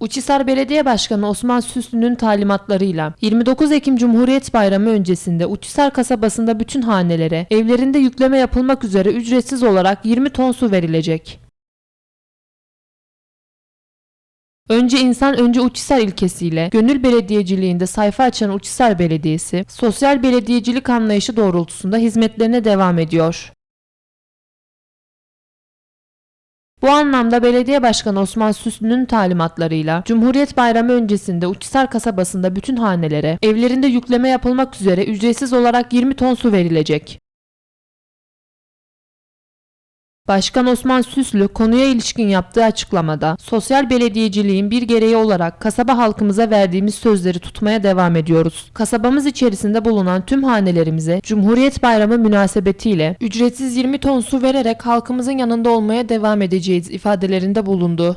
Uçhisar Belediye Başkanı Osman Süslü'nün talimatlarıyla 29 Ekim Cumhuriyet Bayramı öncesinde Uçhisar kasabasında bütün hanelere evlerinde yükleme yapılmak üzere ücretsiz olarak 20 ton su verilecek. Önce insan önce Uçhisar ilkesiyle gönül belediyeciliğinde sayfa açan Uçhisar Belediyesi, sosyal belediyecilik anlayışı doğrultusunda hizmetlerine devam ediyor. Bu anlamda Belediye Başkanı Osman Süslü'nün talimatlarıyla Cumhuriyet Bayramı öncesinde Uçhisar kasabasında bütün hanelere evlerinde yükleme yapılmak üzere ücretsiz olarak 20 ton su verilecek. Başkan Osman Süslü konuya ilişkin yaptığı açıklamada sosyal belediyeciliğin bir gereği olarak kasaba halkımıza verdiğimiz sözleri tutmaya devam ediyoruz. Kasabamız içerisinde bulunan tüm hanelerimize Cumhuriyet Bayramı münasebetiyle ücretsiz 20 ton su vererek halkımızın yanında olmaya devam edeceğiz ifadelerinde bulundu.